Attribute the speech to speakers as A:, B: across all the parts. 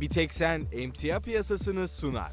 A: Biteksen emtia piyasasını sunar.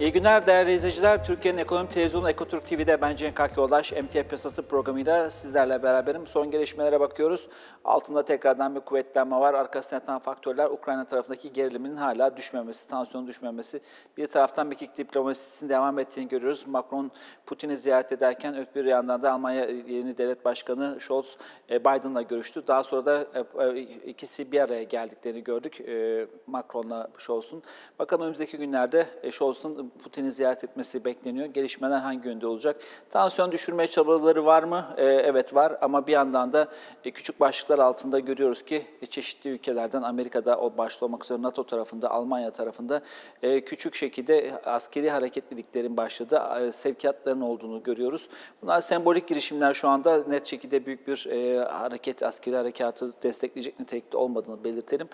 B: İyi günler değerli izleyiciler. Türkiye'nin ekonomi televizyonu Ekotürk TV'de ben Cenk Akyolaş. Emtia Piyasası programıyla sizlerle beraberim. Son gelişmelere bakıyoruz. Altında tekrardan bir kuvvetlenme var. Arkasına yatan faktörler Ukrayna tarafındaki gerilimin hala düşmemesi, tansiyonun düşmemesi. Bir taraftan Mekik diplomasisinin devam ettiğini görüyoruz. Macron Putin'i ziyaret ederken öte bir yandan da Almanya yeni devlet başkanı Scholz e, Biden'la görüştü. Daha sonra da e, e, ikisi bir araya geldiklerini gördük. E, Macron'la Scholz'un. Bakalım önümüzdeki günlerde e, Scholz'un Putin'i ziyaret etmesi bekleniyor. Gelişmeler hangi yönde olacak? Tansiyon düşürmeye çabaları var mı? E, evet var ama bir yandan da e, küçük başlıklar altında görüyoruz ki e, çeşitli ülkelerden Amerika'da o başta olmak üzere NATO tarafında, Almanya tarafında e, küçük şekilde askeri hareketliliklerin başladığı, e, sevkiyatların olduğunu görüyoruz. Bunlar sembolik girişimler şu anda net şekilde büyük bir e, hareket, askeri harekatı destekleyecek nitelikte olmadığını belirtelim.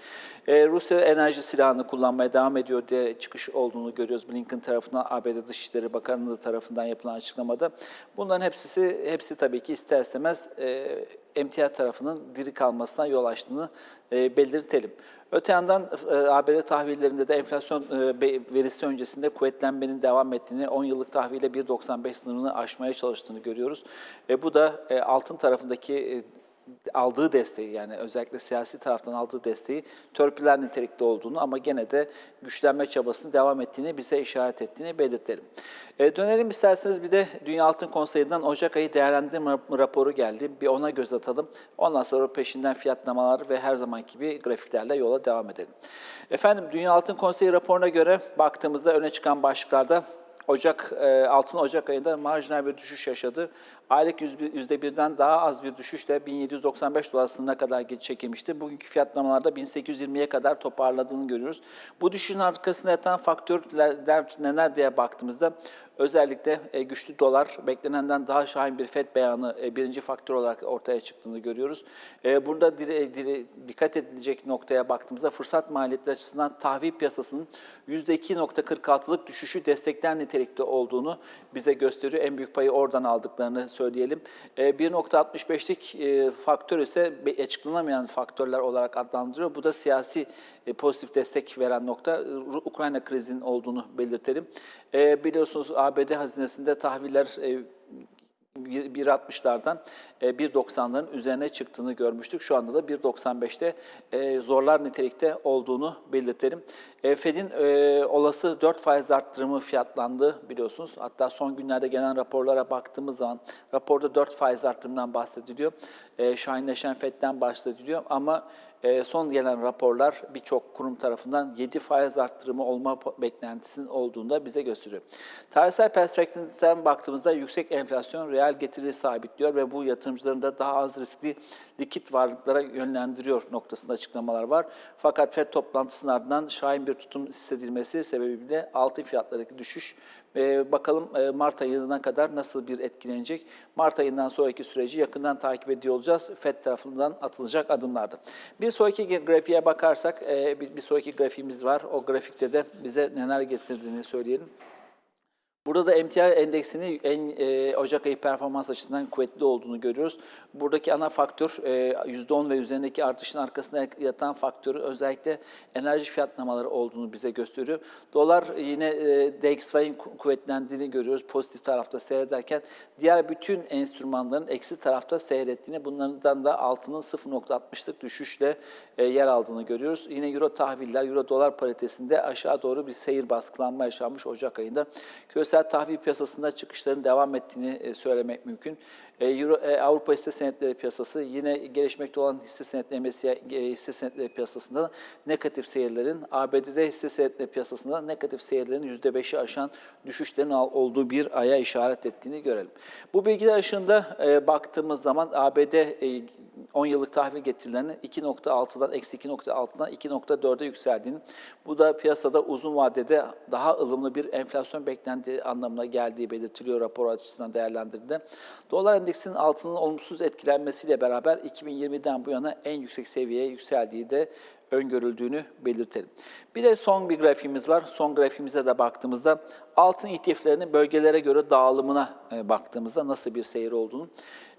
B: E, Rusya enerji silahını kullanmaya devam ediyor diye çıkış olduğunu görüyoruz Blinken tarafından, ABD Dışişleri Bakanlığı tarafından yapılan açıklamada. Bunların hepsi, hepsi tabii ki ister istemez e, emtia tarafının diri kalmasına yol açtığını e, belirtelim. Öte yandan e, ABD tahvillerinde de enflasyon e, verisi öncesinde kuvvetlenmenin devam ettiğini, 10 yıllık tahvile 1.95 sınırını aşmaya çalıştığını görüyoruz. E, bu da e, altın tarafındaki aldığı desteği yani özellikle siyasi taraftan aldığı desteği törpüler nitelikte olduğunu ama gene de güçlenme çabasının devam ettiğini bize işaret ettiğini belirtelim. E, dönelim isterseniz bir de Dünya Altın Konseyi'nden Ocak ayı değerlendirme rap- raporu geldi. Bir ona göz atalım. Ondan sonra peşinden fiyatlamalar ve her zamanki gibi grafiklerle yola devam edelim. Efendim Dünya Altın Konseyi raporuna göre baktığımızda öne çıkan başlıklarda Ocak, e, altın Ocak ayında marjinal bir düşüş yaşadı. Aylık yüzde birden daha az bir düşüşle 1795 dolar sınırına kadar geç çekilmişti. Bugünkü fiyatlamalarda 1820'ye kadar toparladığını görüyoruz. Bu düşüşün arkasında yatan faktörler neler diye baktığımızda özellikle e, güçlü dolar, beklenenden daha şahin bir FED beyanı e, birinci faktör olarak ortaya çıktığını görüyoruz. E, Burada dikkat edilecek noktaya baktığımızda fırsat maliyetleri açısından tahvil piyasasının %2.46'lık düşüşü destekler nitelikte olduğunu bize gösteriyor. En büyük payı oradan aldıklarını söyleyelim. E, 1.65'lik e, faktör ise açıklanamayan faktörler olarak adlandırıyor. Bu da siyasi e, pozitif destek veren nokta Ukrayna krizinin olduğunu belirtelim. E, Biliyorsunuz ABD hazinesinde tahviller e, 1.60'lardan e, 1.90'ların üzerine çıktığını görmüştük. Şu anda da 1.95'te e, zorlar nitelikte olduğunu belirtelim. E, Fed'in e, olası 4 faiz arttırımı fiyatlandı biliyorsunuz. Hatta son günlerde gelen raporlara baktığımız zaman raporda 4 faiz arttırımından bahsediliyor. E, Şahinleşen Fed'den bahsediliyor ama e, son gelen raporlar birçok kurum tarafından 7 faiz arttırımı olma beklentisinin olduğunu da bize gösteriyor. Tarihsel perspektiften baktığımızda yüksek enflasyon reel getiri sabitliyor ve bu yatırımcıların da daha az riskli likit varlıklara yönlendiriyor noktasında açıklamalar var. Fakat FED toplantısının ardından şahin bir tutum hissedilmesi sebebiyle altın fiyatlarındaki düşüş e, bakalım e, Mart ayına kadar nasıl bir etkilenecek? Mart ayından sonraki süreci yakından takip ediyor olacağız. FED tarafından atılacak adımlarda. Bir sonraki grafiğe bakarsak, e, bir, bir sonraki grafiğimiz var. O grafikte de bize neler getirdiğini söyleyelim. Burada da emtia endeksinin en e, Ocak ayı performans açısından kuvvetli olduğunu görüyoruz. Buradaki ana faktör e, %10 ve üzerindeki artışın arkasında yatan faktörü özellikle enerji fiyatlamaları olduğunu bize gösteriyor. Dolar yine e, DXY'in ku- kuvvetlendiğini görüyoruz pozitif tarafta seyrederken diğer bütün enstrümanların eksi tarafta seyrettiğini bunlardan da altının 0.60'lık düşüşle e, yer aldığını görüyoruz. Yine euro tahviller, euro dolar paritesinde aşağı doğru bir seyir baskılanma yaşanmış Ocak ayında. Küresel tahvil piyasasında çıkışların devam ettiğini e, söylemek mümkün. E, Euro, e, Avrupa hisse senetleri piyasası yine gelişmekte olan hisse senetleri MSCI e, hisse senetleri piyasasında da negatif seyirlerin, ABD'de hisse senetleri piyasasında negatif seyirlerin %5'i aşan düşüşlerin olduğu bir aya işaret ettiğini görelim. Bu bilgiler ışığında e, baktığımız zaman ABD e, 10 yıllık tahvil getirilerinin 2.6'dan eksi 2.6'dan 2.4'e yükseldiğini, bu da piyasada uzun vadede daha ılımlı bir enflasyon beklentiği anlamına geldiği belirtiliyor rapor açısından değerlendirildiğinde. Dolar endeksinin altının olumsuz etkilenmesiyle beraber 2020'den bu yana en yüksek seviyeye yükseldiği de öngörüldüğünü belirtelim. Bir de son bir grafiğimiz var. Son grafiğimize de baktığımızda altın ETF'lerinin bölgelere göre dağılımına e, baktığımızda nasıl bir seyir olduğunu.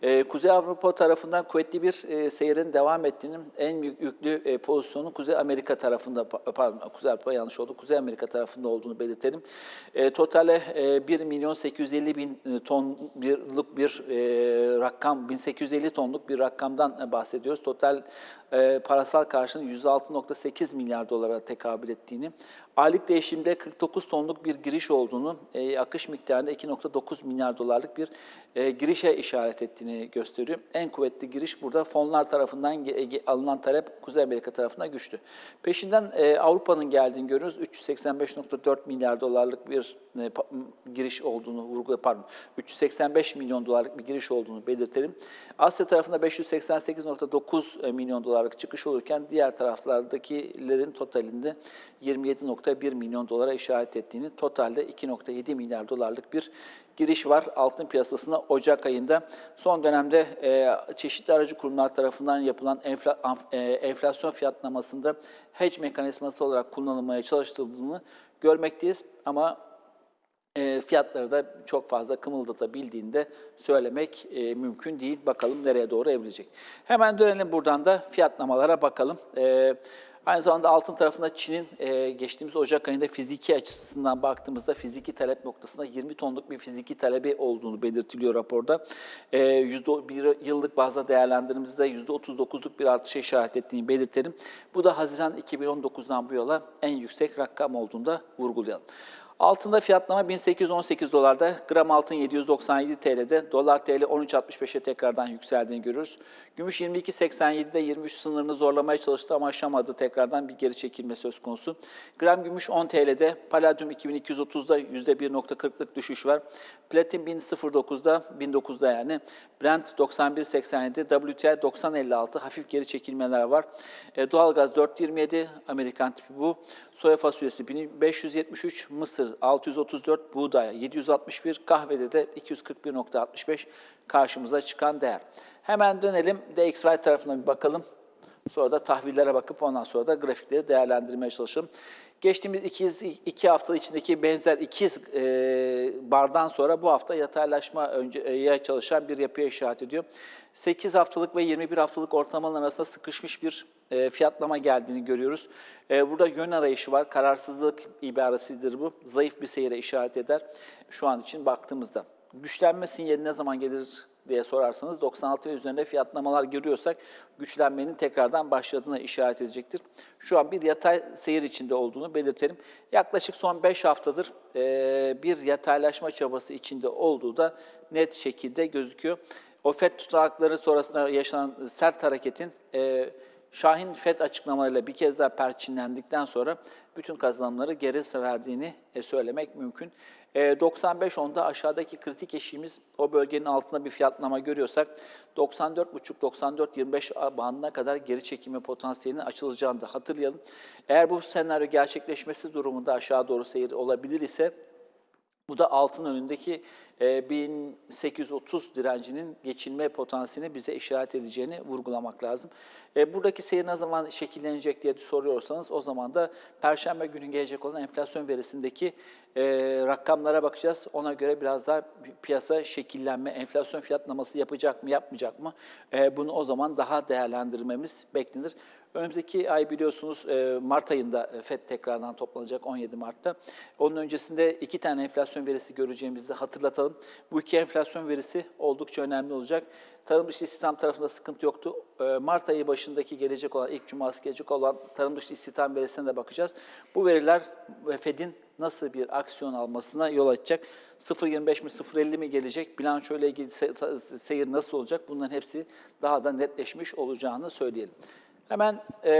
B: E, Kuzey Avrupa tarafından kuvvetli bir e, seyrin devam ettiğinin en büyük yüklü e, pozisyonun Kuzey Amerika tarafında, pa- pardon Kuzey Avrupa yanlış oldu, Kuzey Amerika tarafında olduğunu belirtelim. E, totale e, 1 milyon 850 bin e, tonluk bir e, rakam, 1850 tonluk bir rakamdan e, bahsediyoruz. Total e, parasal karşılığının %6.8 milyar dolara tekabül ettiğini, aylık değişimde 49 tonluk bir giriş olduğunu, e, akış miktarında 2.9 milyar dolarlık bir e, girişe işaret ettiğini gösteriyor. En kuvvetli giriş burada fonlar tarafından alınan talep Kuzey Amerika tarafından güçlü. Peşinden e, Avrupa'nın geldiğini görüyoruz. 385.4 milyar dolarlık bir e, giriş olduğunu vurgula pardon 385 milyon dolarlık bir giriş olduğunu belirtelim. Asya tarafında 588.9 milyon dolarlık çıkış olurken diğer taraflardakilerin totalinde 27.1 milyon dolara işaret ettiğini, totalde 2.7 milyar dolarlık bir giriş var altın piyasasına Ocak ayında. Son dönemde e, çeşitli aracı kurumlar tarafından yapılan enfla- anf- e, enflasyon fiyatlamasında hedge mekanizması olarak kullanılmaya çalışıldığını görmekteyiz. Ama e, fiyatları da çok fazla kımıldatabildiğinde söylemek e, mümkün değil. Bakalım nereye doğru evrilecek. Hemen dönelim buradan da fiyatlamalara bakalım. E, aynı zamanda altın tarafında Çin'in e, geçtiğimiz Ocak ayında fiziki açısından baktığımızda fiziki talep noktasında 20 tonluk bir fiziki talebi olduğunu belirtiliyor raporda. E, yüzde bir yıllık bazda değerlendirmemizde %39'luk bir artışa işaret ettiğini belirtelim. Bu da Haziran 2019'dan bu yola en yüksek rakam olduğunu da vurgulayalım. Altında fiyatlama 1818 dolarda, gram altın 797 TL'de, dolar TL 13.65'e tekrardan yükseldiğini görüyoruz. Gümüş 22.87'de 23 sınırını zorlamaya çalıştı ama aşamadı tekrardan bir geri çekilme söz konusu. Gram gümüş 10 TL'de, paladyum 2230'da %1.40'lık düşüş var. Platin 1009'da, 1009'da yani. Brent 91.87'de, WTI 90.56 hafif geri çekilmeler var. E, doğalgaz 4.27, Amerikan tipi bu. Soya fasulyesi 1573, Mısır 634, buğday 761, kahvede de 241.65 karşımıza çıkan değer. Hemen dönelim DXY tarafına bir bakalım. Sonra da tahvillere bakıp ondan sonra da grafikleri değerlendirmeye çalışalım. Geçtiğimiz ikiz, iki hafta içindeki benzer ikiz e, bardan sonra bu hafta yataylaşma önceye çalışan bir yapıya işaret ediyor. 8 haftalık ve 21 haftalık ortalamalar arasında sıkışmış bir e, fiyatlama geldiğini görüyoruz. E, burada yön arayışı var. Kararsızlık ibaresidir bu. Zayıf bir seyre işaret eder şu an için baktığımızda. Güçlenme sinyali ne zaman gelir diye sorarsanız 96 ve üzerinde fiyatlamalar görüyorsak güçlenmenin tekrardan başladığına işaret edecektir. Şu an bir yatay seyir içinde olduğunu belirtelim. Yaklaşık son 5 haftadır e, bir yataylaşma çabası içinde olduğu da net şekilde gözüküyor. O FED tutanakları sonrasında yaşanan sert hareketin e, Şahin FED açıklamalarıyla bir kez daha perçinlendikten sonra bütün kazanımları geri verdiğini e, söylemek mümkün. E, 95.10'da aşağıdaki kritik eşiğimiz o bölgenin altında bir fiyatlama görüyorsak 94.5-94.25 bandına kadar geri çekilme potansiyelinin açılacağını da hatırlayalım. Eğer bu senaryo gerçekleşmesi durumunda aşağı doğru seyir olabilir ise bu da altın önündeki e, 1830 direncinin geçilme potansiyelini bize işaret edeceğini vurgulamak lazım. E, buradaki seyir ne zaman şekillenecek diye soruyorsanız o zaman da Perşembe günü gelecek olan enflasyon verisindeki e, rakamlara bakacağız. Ona göre biraz daha piyasa şekillenme, enflasyon fiyatlaması yapacak mı, yapmayacak mı? E, bunu o zaman daha değerlendirmemiz beklenir. Önümüzdeki ay biliyorsunuz e, Mart ayında FED tekrardan toplanacak 17 Mart'ta. Onun öncesinde iki tane enflasyon verisi göreceğimizi hatırlatalım. Bu iki enflasyon verisi oldukça önemli olacak. Tarım dışı istihdam tarafında sıkıntı yoktu. E, Mart ayı başındaki gelecek olan, ilk cuması gelecek olan tarım dışı istihdam verisine de bakacağız. Bu veriler FED'in nasıl bir aksiyon almasına yol açacak? 0.25 mi 0.50 mi gelecek? Bilanço ile ilgili seyir nasıl olacak? Bunların hepsi daha da netleşmiş olacağını söyleyelim. Hemen e,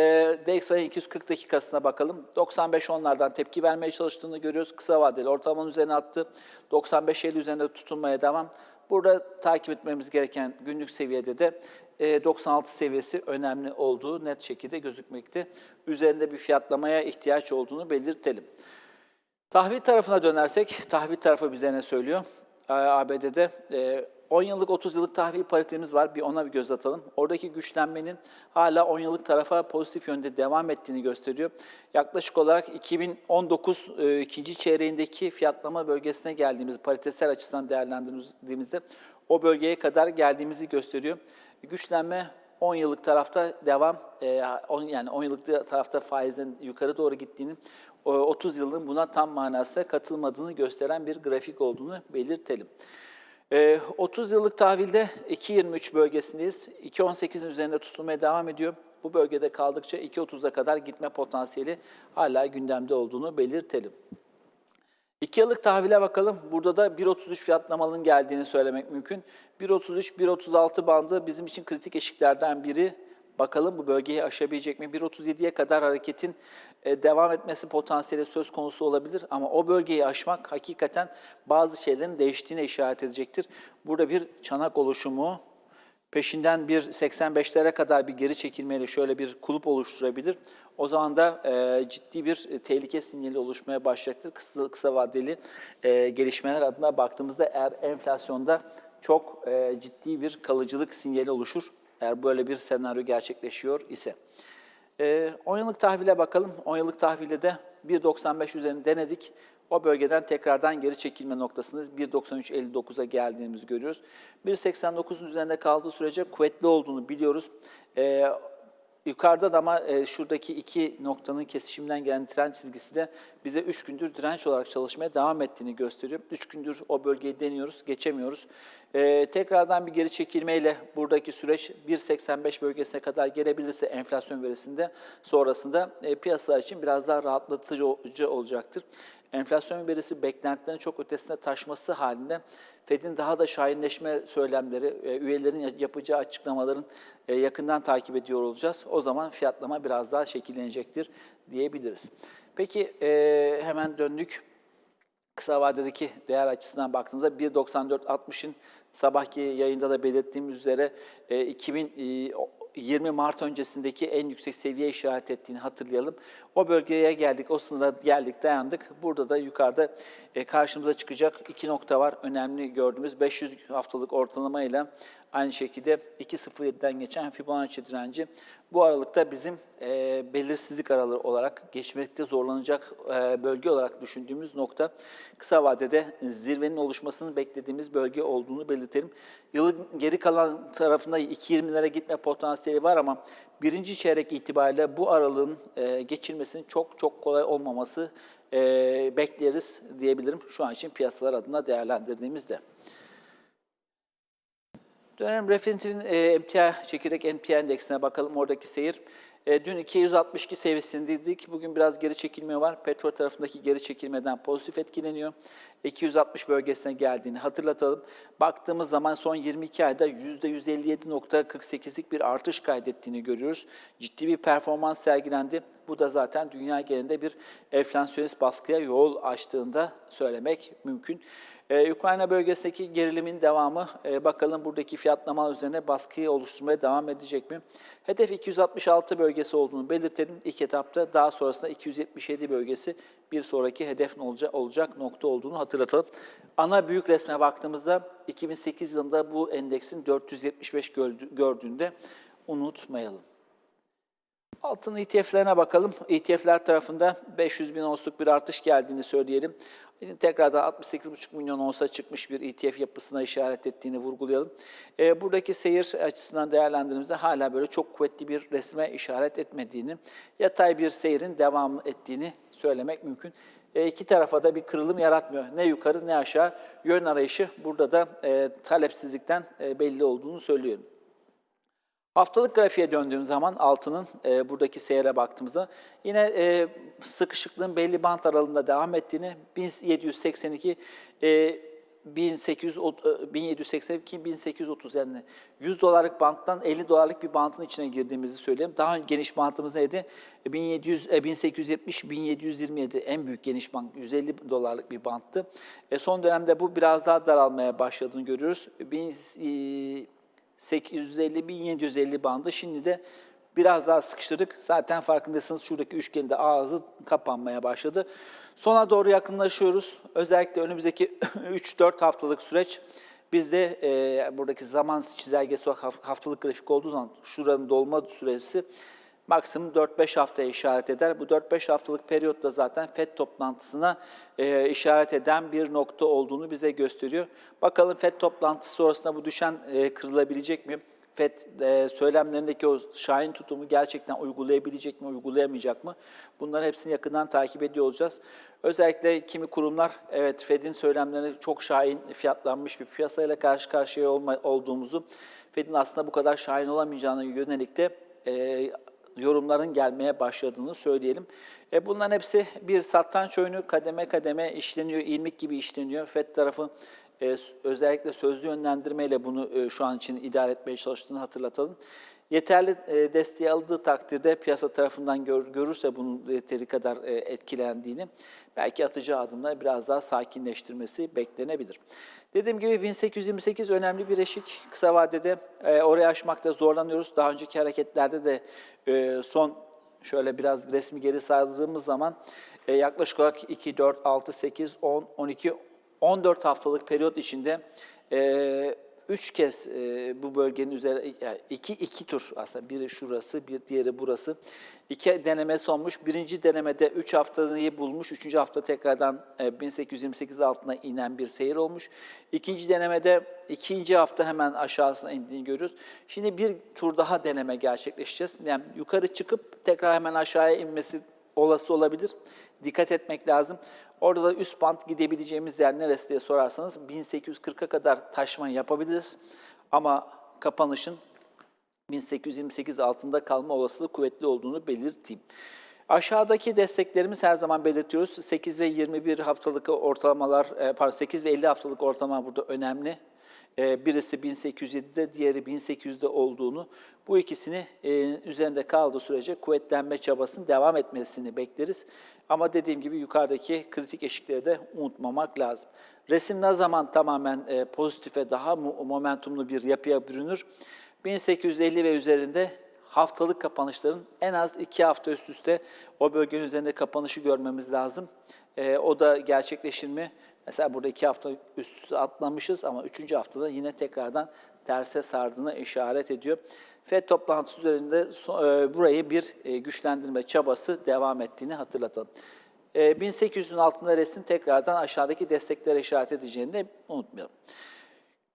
B: DXY 240 dakikasına bakalım. 95 onlardan tepki vermeye çalıştığını görüyoruz. Kısa vadeli ortalamanın üzerine attı. 95-50 üzerinde tutunmaya devam. Burada takip etmemiz gereken günlük seviyede de e, 96 seviyesi önemli olduğu net şekilde gözükmekte. Üzerinde bir fiyatlamaya ihtiyaç olduğunu belirtelim. Tahvil tarafına dönersek, tahvil tarafı bize ne söylüyor? ABD'de e, 10 yıllık 30 yıllık tahvil paritemiz var. Bir ona bir göz atalım. Oradaki güçlenmenin hala 10 yıllık tarafa pozitif yönde devam ettiğini gösteriyor. Yaklaşık olarak 2019 e, ikinci çeyreğindeki fiyatlama bölgesine geldiğimiz paritesel açıdan değerlendirdiğimizde o bölgeye kadar geldiğimizi gösteriyor. Güçlenme 10 yıllık tarafta devam, e, on- yani 10 yıllık tarafta faizin yukarı doğru gittiğini, o 30 yılın buna tam manasıyla katılmadığını gösteren bir grafik olduğunu belirtelim. E, 30 yıllık tahvilde 2.23 bölgesindeyiz. 2.18'in üzerinde tutulmaya devam ediyor. Bu bölgede kaldıkça 2.30'a kadar gitme potansiyeli hala gündemde olduğunu belirtelim. 2 yıllık tahvile bakalım. Burada da 1.33 fiyatlamanın geldiğini söylemek mümkün. 1.33-1.36 bandı bizim için kritik eşiklerden biri. Bakalım bu bölgeyi aşabilecek mi? 1.37'ye kadar hareketin e, devam etmesi potansiyeli söz konusu olabilir. Ama o bölgeyi aşmak hakikaten bazı şeylerin değiştiğine işaret edecektir. Burada bir çanak oluşumu, peşinden bir 85'lere kadar bir geri çekilmeyle şöyle bir kulüp oluşturabilir. O zaman da e, ciddi bir e, tehlike sinyali oluşmaya başlayacaktır. Kısa, kısa vadeli e, gelişmeler adına baktığımızda eğer enflasyonda çok e, ciddi bir kalıcılık sinyali oluşur. Eğer böyle bir senaryo gerçekleşiyor ise. E, 10 yıllık tahvile bakalım. 10 yıllık tahvilde de 1.95 üzerinde denedik. O bölgeden tekrardan geri çekilme noktasında 1.93.59'a geldiğimizi görüyoruz. 1.89'un üzerinde kaldığı sürece kuvvetli olduğunu biliyoruz. Ee, yukarıda da ama e, şuradaki iki noktanın kesişiminden gelen trend çizgisi de bize 3 gündür direnç olarak çalışmaya devam ettiğini gösteriyor. 3 gündür o bölgeyi deniyoruz, geçemiyoruz. Ee, tekrardan bir geri çekilmeyle buradaki süreç 1.85 bölgesine kadar gelebilirse enflasyon verisinde sonrasında e, piyasalar için biraz daha rahatlatıcı olacaktır enflasyon verisi beklentilerin çok ötesine taşması halinde Fed'in daha da şahinleşme söylemleri, e, üyelerin yapacağı açıklamaların e, yakından takip ediyor olacağız. O zaman fiyatlama biraz daha şekillenecektir diyebiliriz. Peki e, hemen döndük. Kısa vadedeki değer açısından baktığımızda 1.94.60'ın sabahki yayında da belirttiğim üzere 2000 20 Mart öncesindeki en yüksek seviye işaret ettiğini hatırlayalım. O bölgeye geldik, o sınıra geldik, dayandık. Burada da yukarıda e, karşımıza çıkacak iki nokta var. Önemli gördüğümüz 500 haftalık ortalamayla aynı şekilde 2.07'den geçen Fibonacci direnci. Bu aralıkta bizim e, belirsizlik aralığı olarak geçmekte zorlanacak e, bölge olarak düşündüğümüz nokta kısa vadede zirvenin oluşmasını beklediğimiz bölge olduğunu belirtelim. Yılın geri kalan tarafında 2.20'lere gitme potansiyeli var ama birinci çeyrek itibariyle bu aralığın e, geçilmesinin çok çok kolay olmaması e, bekleriz diyebilirim şu an için piyasalar adına değerlendirdiğimizde. Dönem referantin e, emtia, çekirdek emtia endeksine bakalım oradaki seyir. E, dün 262 seviyesindeydik. Bugün biraz geri çekilme var. Petrol tarafındaki geri çekilmeden pozitif etkileniyor. 260 bölgesine geldiğini hatırlatalım. Baktığımız zaman son 22 ayda %157.48'lik bir artış kaydettiğini görüyoruz. Ciddi bir performans sergilendi. Bu da zaten dünya genelinde bir enflasyonist baskıya yol açtığında söylemek mümkün. Ee, Ukrayna bölgesindeki gerilimin devamı, ee, bakalım buradaki fiyatlama üzerine baskıyı oluşturmaya devam edecek mi? Hedef 266 bölgesi olduğunu belirtelim ilk etapta. Daha sonrasında 277 bölgesi bir sonraki hedef olacak, olacak nokta olduğunu hatırlatalım. Ana büyük resme baktığımızda 2008 yılında bu endeksin 475 gördü- gördüğünde unutmayalım. Altın ETF'lerine bakalım. ETF'ler tarafında 500 bin onsluk bir artış geldiğini söyleyelim. Tekrardan 68,5 milyon onsa çıkmış bir ETF yapısına işaret ettiğini vurgulayalım. Ee, buradaki seyir açısından değerlendirdiğimizde hala böyle çok kuvvetli bir resme işaret etmediğini, yatay bir seyrin devam ettiğini söylemek mümkün. E, iki tarafa da bir kırılım yaratmıyor. Ne yukarı ne aşağı yön arayışı burada da e, talepsizlikten e, belli olduğunu söylüyorum. Haftalık grafiğe döndüğüm zaman altının e, buradaki seyre baktığımızda yine e, sıkışıklığın belli bant aralığında devam ettiğini 1782 e, 1800, 1782 1830 yani 100 dolarlık banttan 50 dolarlık bir bantın içine girdiğimizi söyleyeyim. Daha geniş bantımız neydi? 1700 e, 1870 1727 en büyük geniş bant 150 dolarlık bir banttı. E, son dönemde bu biraz daha daralmaya başladığını görüyoruz. 1000, e, 850-1750 bandı. Şimdi de biraz daha sıkıştırdık. Zaten farkındaysanız şuradaki üçgende ağzı kapanmaya başladı. Sona doğru yakınlaşıyoruz. Özellikle önümüzdeki 3-4 haftalık süreç Biz de e, buradaki zaman çizelgesi haftalık grafik olduğu zaman şuranın dolma süresi maksimum 4-5 haftaya işaret eder. Bu 4-5 haftalık periyotta zaten FED toplantısına e, işaret eden bir nokta olduğunu bize gösteriyor. Bakalım FED toplantısı sonrasında bu düşen e, kırılabilecek mi? FED e, söylemlerindeki o şahin tutumu gerçekten uygulayabilecek mi, uygulayamayacak mı? Bunların hepsini yakından takip ediyor olacağız. Özellikle kimi kurumlar, evet FED'in söylemlerini çok şahin fiyatlanmış bir piyasayla karşı karşıya olma, olduğumuzu, FED'in aslında bu kadar şahin olamayacağına yönelik de e, yorumların gelmeye başladığını söyleyelim. E bunların hepsi bir satranç oyunu kademe kademe işleniyor, ilmik gibi işleniyor. FED tarafı e, özellikle sözlü yönlendirmeyle bunu e, şu an için idare etmeye çalıştığını hatırlatalım. Yeterli e, desteği aldığı takdirde piyasa tarafından gör- görürse bunun yeteri kadar e, etkilendiğini belki atacağı adımla biraz daha sakinleştirmesi beklenebilir. Dediğim gibi 1828 önemli bir eşik. Kısa vadede e, oraya aşmakta zorlanıyoruz. Daha önceki hareketlerde de son şöyle biraz resmi geri sardığımız zaman yaklaşık olarak 2, 4, 6, 8, 10, 12, 14 haftalık periyot içinde üç kez e, bu bölgenin üzerine, yani iki, iki tur aslında biri şurası, bir diğeri burası. İki denemesi olmuş. Birinci denemede 3 haftayı bulmuş. Üçüncü hafta tekrardan e, 1828 altına inen bir seyir olmuş. İkinci denemede ikinci hafta hemen aşağısına indiğini görüyoruz. Şimdi bir tur daha deneme gerçekleşeceğiz. Yani yukarı çıkıp tekrar hemen aşağıya inmesi olası olabilir. Dikkat etmek lazım. Orada da üst bant gidebileceğimiz yer neresi diye sorarsanız 1840'a kadar taşma yapabiliriz. Ama kapanışın 1828 altında kalma olasılığı kuvvetli olduğunu belirteyim. Aşağıdaki desteklerimiz her zaman belirtiyoruz. 8 ve 21 haftalık ortalamalar, e, pardon 8 ve 50 haftalık ortalama burada önemli. E, Birisi 1807'de, diğeri 1800'de olduğunu, bu ikisini e, üzerinde kaldığı sürece kuvvetlenme çabasının devam etmesini bekleriz. Ama dediğim gibi yukarıdaki kritik eşikleri de unutmamak lazım. Resim ne zaman tamamen e, pozitife, daha momentumlu bir yapıya bürünür? 1850 ve üzerinde haftalık kapanışların en az iki hafta üst üste o bölgenin üzerinde kapanışı görmemiz lazım. Ee, o da gerçekleşir mi? Mesela burada iki hafta üst üste atlamışız ama üçüncü haftada yine tekrardan terse sardığına işaret ediyor. FED toplantısı üzerinde e, burayı bir e, güçlendirme çabası devam ettiğini hatırlatalım. E, 1800'ün altında resim tekrardan aşağıdaki desteklere işaret edeceğini de unutmayalım.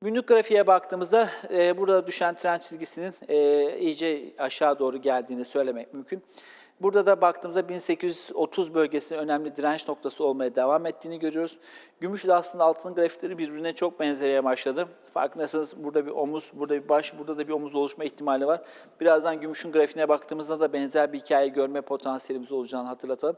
B: Günlük grafiğe baktığımızda e, burada düşen trend çizgisinin e, iyice aşağı doğru geldiğini söylemek mümkün. Burada da baktığımızda 1830 bölgesinin önemli direnç noktası olmaya devam ettiğini görüyoruz. Gümüş de aslında altın grafikleri birbirine çok benzemeye başladı. Farkındaysanız burada bir omuz, burada bir baş, burada da bir omuz oluşma ihtimali var. Birazdan gümüşün grafiğine baktığımızda da benzer bir hikaye görme potansiyelimiz olacağını hatırlatalım.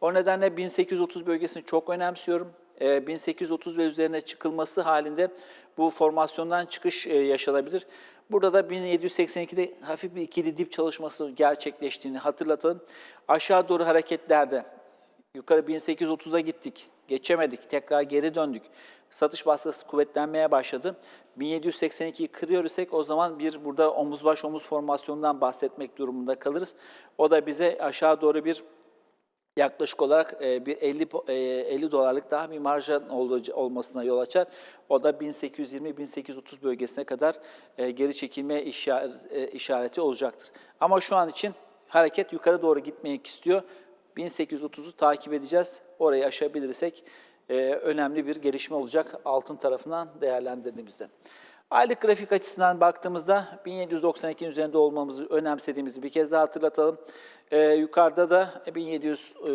B: O nedenle 1830 bölgesini çok önemsiyorum. E, 1830 ve üzerine çıkılması halinde bu formasyondan çıkış e, yaşanabilir. Burada da 1782'de hafif bir ikili dip çalışması gerçekleştiğini hatırlatalım. Aşağı doğru hareketlerde yukarı 1830'a gittik, geçemedik, tekrar geri döndük. Satış baskısı kuvvetlenmeye başladı. 1782'yi kırıyor isek o zaman bir burada omuz baş omuz formasyonundan bahsetmek durumunda kalırız. O da bize aşağı doğru bir yaklaşık olarak e, bir 50 po- e, 50 dolarlık daha bir marjın ol- olmasına yol açar. O da 1820-1830 bölgesine kadar e, geri çekilme işaret- işareti olacaktır. Ama şu an için hareket yukarı doğru gitmek istiyor. 1830'u takip edeceğiz. Orayı aşabilirsek önemli bir gelişme olacak altın tarafından değerlendirdiğimizde. Aylık grafik açısından baktığımızda 1792'nin üzerinde olmamızı önemsediğimizi bir kez daha hatırlatalım. Ee, yukarıda da 1700, e,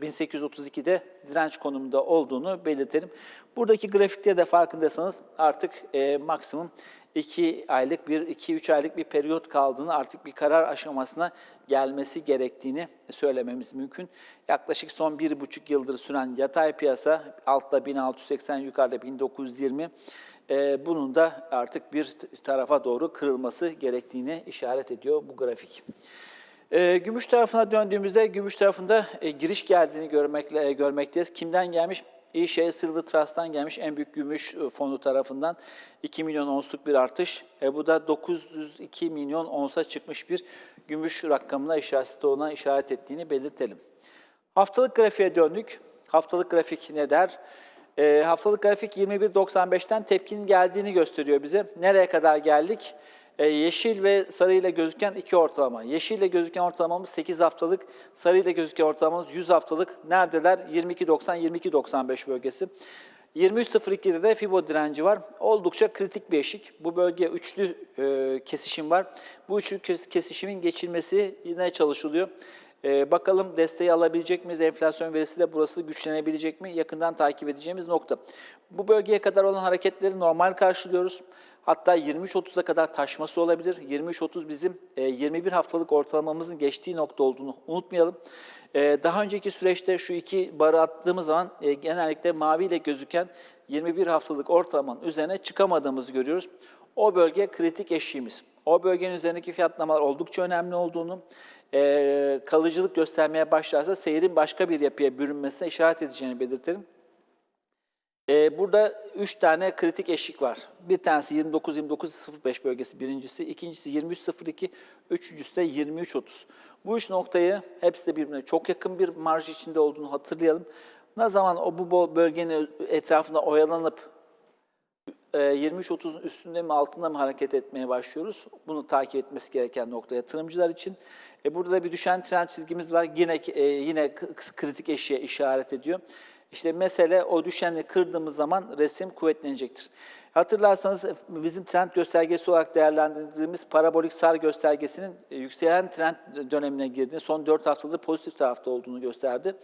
B: 1832'de direnç konumunda olduğunu belirtelim. Buradaki grafikte de farkındaysanız artık e, maksimum 2 aylık bir 2-3 aylık bir periyot kaldığını artık bir karar aşamasına gelmesi gerektiğini söylememiz mümkün. Yaklaşık son bir buçuk yıldır süren yatay piyasa altta 1680 yukarıda 1920 e, bunun da artık bir tarafa doğru kırılması gerektiğini işaret ediyor bu grafik. E, gümüş tarafına döndüğümüzde gümüş tarafında e, giriş geldiğini görmekle, e, görmekteyiz. Kimden gelmiş? İşe Silver Trust'tan gelmiş en büyük gümüş e, fonu tarafından 2 milyon onsluk bir artış. E, bu da 902 milyon onsa çıkmış bir gümüş rakamına işaret, stoğuna işaret ettiğini belirtelim. Haftalık grafiğe döndük. Haftalık grafik ne der? E, haftalık grafik 21.95'ten tepkinin geldiğini gösteriyor bize. Nereye kadar geldik? E, yeşil ve sarı ile gözüken iki ortalama. Yeşil ile gözüken ortalamamız 8 haftalık, sarı ile gözüken ortalamamız 100 haftalık. Neredeler? 22.90-22.95 bölgesi. 23.02'de de Fibo direnci var. Oldukça kritik bir eşik. Bu bölge üçlü e, kesişim var. Bu üçlü kes- kesişimin geçilmesi yine çalışılıyor. E, bakalım desteği alabilecek miyiz? Enflasyon verisi de burası güçlenebilecek mi? Yakından takip edeceğimiz nokta. Bu bölgeye kadar olan hareketleri normal karşılıyoruz. Hatta 23.30'a kadar taşması olabilir. 23.30 bizim e, 21 haftalık ortalamamızın geçtiği nokta olduğunu unutmayalım. E, Daha önceki süreçte şu iki barı attığımız zaman e, genellikle maviyle gözüken 21 haftalık ortalamanın üzerine çıkamadığımızı görüyoruz. O bölge kritik eşiğimiz. O bölgenin üzerindeki fiyatlamalar oldukça önemli olduğunu, e, kalıcılık göstermeye başlarsa seyrin başka bir yapıya bürünmesine işaret edeceğini belirtelim. Ee, burada üç tane kritik eşik var. Bir tanesi 29-29-05 bölgesi birincisi, ikincisi 23-02, üçüncüsü de 23-30. Bu üç noktayı hepsi de birbirine çok yakın bir marj içinde olduğunu hatırlayalım. Ne zaman o bu bölgenin etrafında oyalanıp e, 23-30'un üstünde mi altında mı hareket etmeye başlıyoruz? Bunu takip etmesi gereken nokta yatırımcılar için. E, burada da bir düşen trend çizgimiz var. Yine e, yine kritik eşiğe işaret ediyor. İşte mesele o düşeni kırdığımız zaman resim kuvvetlenecektir. Hatırlarsanız e, bizim trend göstergesi olarak değerlendirdiğimiz parabolik SAR göstergesinin e, yükselen trend dönemine girdiğini, son 4 haftada pozitif tarafta olduğunu gösterdi.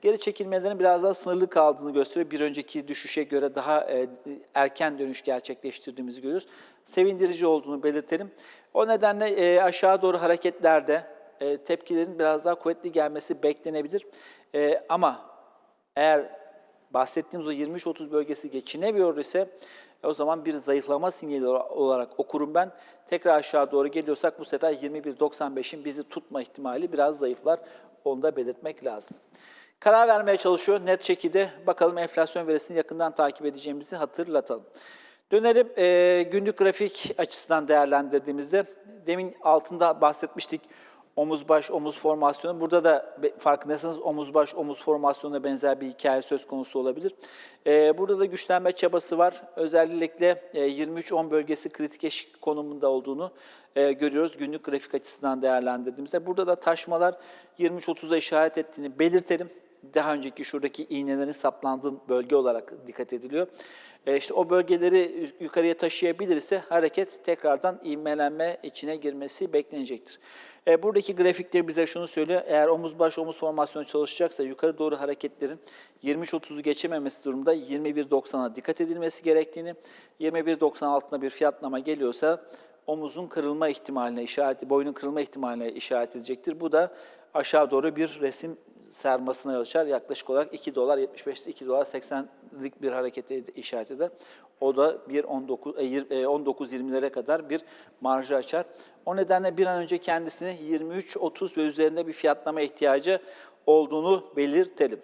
B: Geri çekilmelerin biraz daha sınırlı kaldığını gösteriyor. Bir önceki düşüşe göre daha e, erken dönüş gerçekleştirdiğimizi görüyoruz. Sevindirici olduğunu belirtelim. O nedenle aşağı doğru hareketlerde tepkilerin biraz daha kuvvetli gelmesi beklenebilir. Ama eğer bahsettiğimiz o 23-30 bölgesi geçinemiyor ise e, o zaman bir zayıflama sinyali olarak okurum ben. Tekrar aşağı doğru geliyorsak bu sefer 21.95'in bizi tutma ihtimali biraz zayıflar. Onu da belirtmek lazım. Karar vermeye çalışıyor net şekilde. Bakalım enflasyon verisini yakından takip edeceğimizi hatırlatalım. Dönelim e, günlük grafik açısından değerlendirdiğimizde demin altında bahsetmiştik omuz baş omuz formasyonu. Burada da farkındaysanız omuz baş omuz formasyonuna benzer bir hikaye söz konusu olabilir. Ee, burada da güçlenme çabası var. Özellikle e, 23-10 bölgesi kritik eşik konumunda olduğunu e, görüyoruz günlük grafik açısından değerlendirdiğimizde. Burada da taşmalar 23-30'da işaret ettiğini belirtelim. Daha önceki şuradaki iğnelerin saplandığı bölge olarak dikkat ediliyor. E, işte o bölgeleri yukarıya taşıyabilirse hareket tekrardan ivmelenme içine girmesi beklenecektir. E, buradaki grafikte bize şunu söylüyor. Eğer omuz baş omuz formasyonu çalışacaksa yukarı doğru hareketlerin 23.30'u geçememesi durumda 21.90'a dikkat edilmesi gerektiğini, 21.90 altında bir fiyatlama geliyorsa omuzun kırılma ihtimaline işaret, boynun kırılma ihtimaline işaret edecektir. Bu da aşağı doğru bir resim sermasına yol açar. Yaklaşık olarak 2 dolar 75 2 dolar 80'lik bir harekete işaret eder. O da bir 19 e, e, 19-20'lere kadar bir marjı açar. O nedenle bir an önce kendisini 23-30 ve üzerinde bir fiyatlama ihtiyacı olduğunu belirtelim.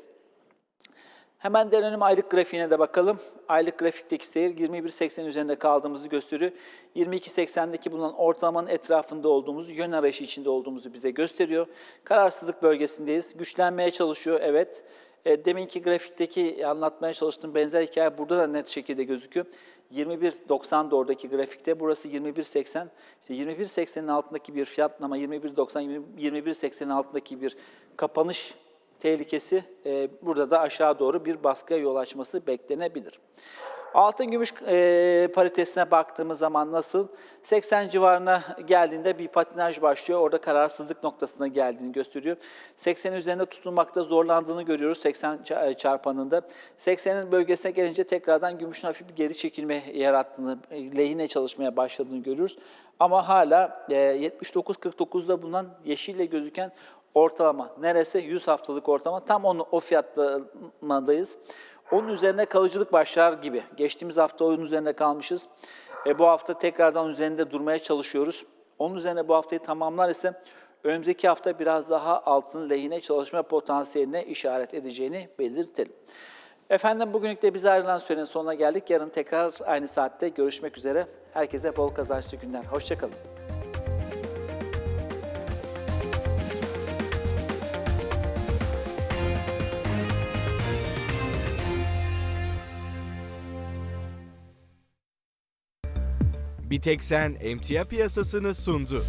B: Hemen dönelim aylık grafiğine de bakalım. Aylık grafikteki seyir 21.80 üzerinde kaldığımızı gösteriyor. 22.80'deki bulunan ortalamanın etrafında olduğumuzu, yön arayışı içinde olduğumuzu bize gösteriyor. Kararsızlık bölgesindeyiz. Güçlenmeye çalışıyor, evet. E, deminki grafikteki anlatmaya çalıştığım benzer hikaye burada da net şekilde gözüküyor. 21.90 da oradaki grafikte, burası 21.80. İşte 21.80'in altındaki bir fiyatlama, 21.90, 21.80'in altındaki bir kapanış tehlikesi e, burada da aşağı doğru bir baskıya yol açması beklenebilir. Altın gümüş e, paritesine baktığımız zaman nasıl? 80 civarına geldiğinde bir patinaj başlıyor. Orada kararsızlık noktasına geldiğini gösteriyor. 80 üzerinde tutunmakta zorlandığını görüyoruz 80 ça- e, çarpanında. 80'in bölgesine gelince tekrardan gümüşün hafif bir geri çekilme yarattığını, e, lehine çalışmaya başladığını görüyoruz. Ama hala e, 79.49'da bulunan yeşille gözüken ortalama neresi? 100 haftalık ortalama. Tam onu o fiyatlamadayız. Onun üzerine kalıcılık başlar gibi. Geçtiğimiz hafta onun üzerinde kalmışız. E, bu hafta tekrardan üzerinde durmaya çalışıyoruz. Onun üzerine bu haftayı tamamlar ise önümüzdeki hafta biraz daha altın lehine çalışma potansiyeline işaret edeceğini belirtelim. Efendim bugünlük de bize ayrılan sürenin sonuna geldik. Yarın tekrar aynı saatte görüşmek üzere. Herkese bol kazançlı günler. Hoşçakalın.
A: Bir tek sen emtia piyasasını sundu.